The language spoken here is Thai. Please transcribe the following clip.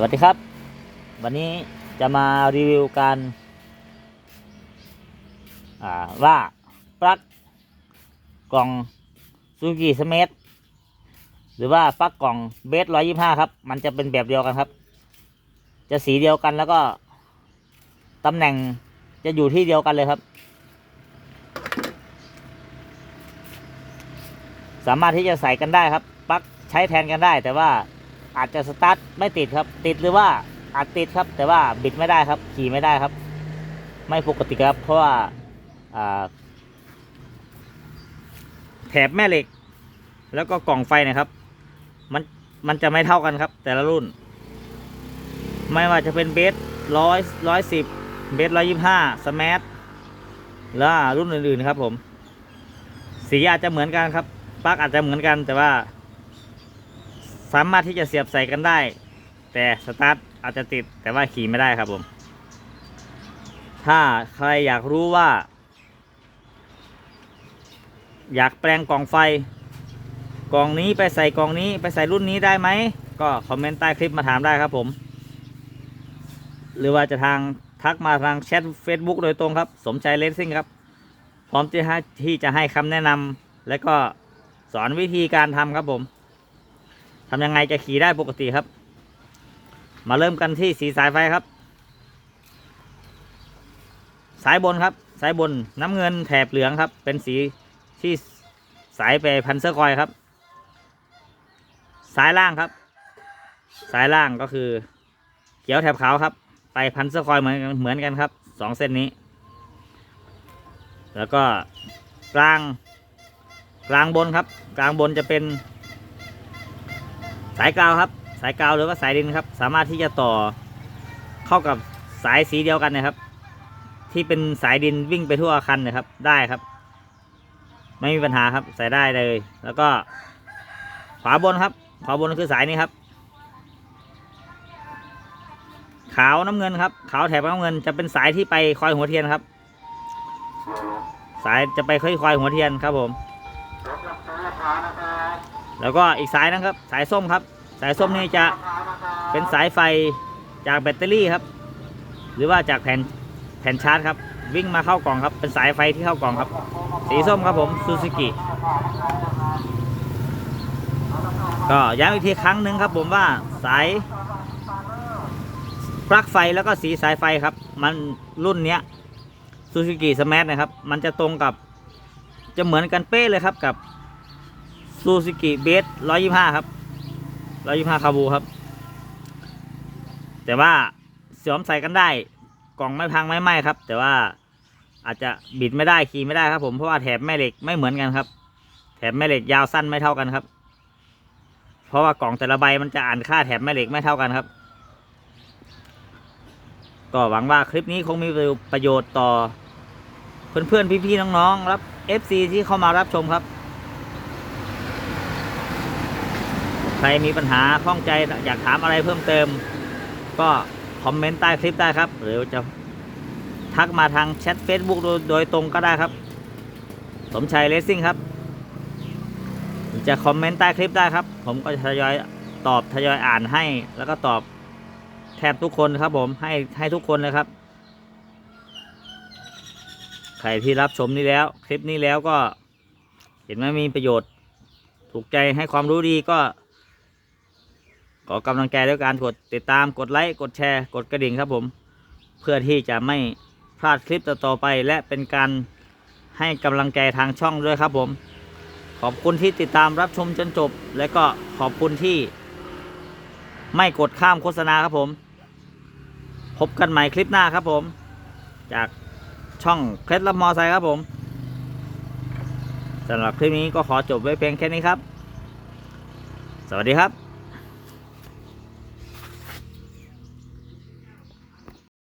สวัสดีครับ วันนี้จะมารีวิวการว่าปลั๊กกล่องซูกิสเมธหรือว่าปลั๊กกล่องเบสร้อยยี่ห้าครับ มันจะเป็นแบบเดียวกันครับ จะสีเดียวกันแล้วก็ตำแหน่งจะอยู่ที่เดียวกันเลยครับ สามารถที่จะใส่กันได้ครับปลั๊กใช้แทนกันได้แต่ว่า อาจจะสตาร์ทไม่ติดครับ ติดหรือว่าอาจติดครับ แต่ว่าบิดไม่ได้ครับ ขี่ไม่ได้ครับ ไม่ปกติครับ เพราะว่าแถบแม่เหล็ก แล้วก็กล่องไฟนะครับ มันมันจะไม่เท่ากันครับ แต่ละรุ่น ไม่ว่าจะเป็นเบสร้อยร้อยสิบเบสร้อยยี่ห้าสมาร์ทแล้วรุ่นอื่นๆครับผม สีอาจจะเหมือนกันครับปลั๊กอาจจะเหมือนกันแต่ว่า สามารถที่จะเสียบใส่กันได้ แต่สตาร์ทอาจจะติดแต่ว่าขี่ไม่ได้ครับผม ถ้าใครอยากรู้ว่า อยากแปลงกล่องไฟ กล่องนี้ไปใส่กล่องนี้ไปใส่รุ่นนี้ได้ไหม ก็คอมเมนต์ใต้คลิปมาถามได้ครับผม หรือว่าจะทางทักมาทางแชท Facebook โดยตรงครับ สมใจเลสซิ่งครับ พร้อมที่ให้ที่จะให้คำแนะนำและก็สอนวิธีการทำครับผม ทำยังไงจะขี่ได้ปกติครับ มาเริ่มกันที่สีสายไฟครับ สายบนครับ สายบนน้ำเงินแถบเหลืองครับ เป็นสีที่สายไปพันเซอร์คอยครับ สายล่างครับ สายล่างก็คือเขียวแถบขาวครับ ไปพันเซอร์คอยเหมือนกันเหมือนกันครับสองเส้นนี้ แล้วก็กลางกลางบนครับ กลางบนจะเป็น สายกาวครับ สายกาวหรือว่าสายดินครับ สามารถที่จะต่อเข้ากับสายสีเดียวกันนะครับ ที่เป็นสายดินวิ่งไปทั่วอาคันนะครับ ได้ครับ ไม่มีปัญหาครับใส่ได้เลย แล้วก็ขวาบนครับ ขวาบนคือสายนี้ครับ ขาวน้ำเงินครับ ขาวแถบน้ำเงินจะเป็นสายที่ไปคอยหัวเทียนครับ สายจะไปค่อยคอยหัวเทียนครับผม แล้วก็อีกสายนะครับ สายส้มครับ สายส้มนี่จะเป็นสายไฟจากแบตเตอรี่ครับ หรือว่าจากแผ่นแผ่นชาร์จครับ วิ่งมาเข้ากล่องครับ เป็นสายไฟที่เข้ากล่องครับ สีส้มครับผมซูซูกิก็ย้ำอีกทีครั้งหนึ่งครับผมว่าสายปลั๊กไฟแล้วก็สีสายไฟครับ มันรุ่นเนี้ยซูซูกิสมาร์ทนะครับ มันจะตรงกับจะเหมือนกันเป๊ะเลยครับกับ ซูซูกิเบสร้อยยี่ห้าครับร้อยยี่ห้าคาบูครับ แต่ว่าสวมใส่กันได้ กล่องไม่พังไม่ไหม้ครับ แต่ว่าอาจจะบิดไม่ได้ขี่ไม่ได้ครับ ผมเพราะว่าแถบแม่เหล็กไม่เหมือนกันครับ แถบแม่เหล็กยาวสั้นไม่เท่ากันครับ เพราะว่ากล่องแต่ละใบมันจะอ่านค่าแถบแม่เหล็กไม่เท่ากันครับ ก็หวังว่าคลิปนี้คงมีประโยชน์ต่อเพื่อนๆพี่ๆน้องๆรับ FC ที่เข้ามารับชมครับ ใครมีปัญหาข้องใจอยากถามอะไรเพิ่มเติม ก็คอมเมนต์ใต้คลิปได้ครับ หรือจะทักมาทางแชท Facebook โดยตรงก็ได้ครับ สมชัยเลสซิ่งครับ จะคอมเมนต์ใต้คลิปได้ครับ ผมก็จะทยอยตอบทยอยอ่านให้ แล้วก็ตอบแทบทุกคนครับผมให้ให้ทุกคนเลยครับ ใครที่รับชมนี้แล้ว คลิปนี้แล้วก็ เห็นว่ามีประโยชน์ ถูกใจให้ความรู้ดีก็ ขอกำลังใจด้วยการกดติดตามกดไลค์กดแชร์ กดกระดิ่งครับผม เพื่อที่จะไม่พลาดคลิปต่อๆไป และเป็นการให้กำลังใจทางช่องด้วยครับผม ขอบคุณที่ติดตามรับชมจนจบ และก็ขอบคุณที่ ไม่กดข้ามโฆษณาครับผม พบกันใหม่คลิปหน้าครับผม จากช่องเคล็ดลับมอไซค์ครับผมสำหรับคลิปนี้ก็ขอจบไว้เพียงแค่นี้ครับ สวัสดีครับ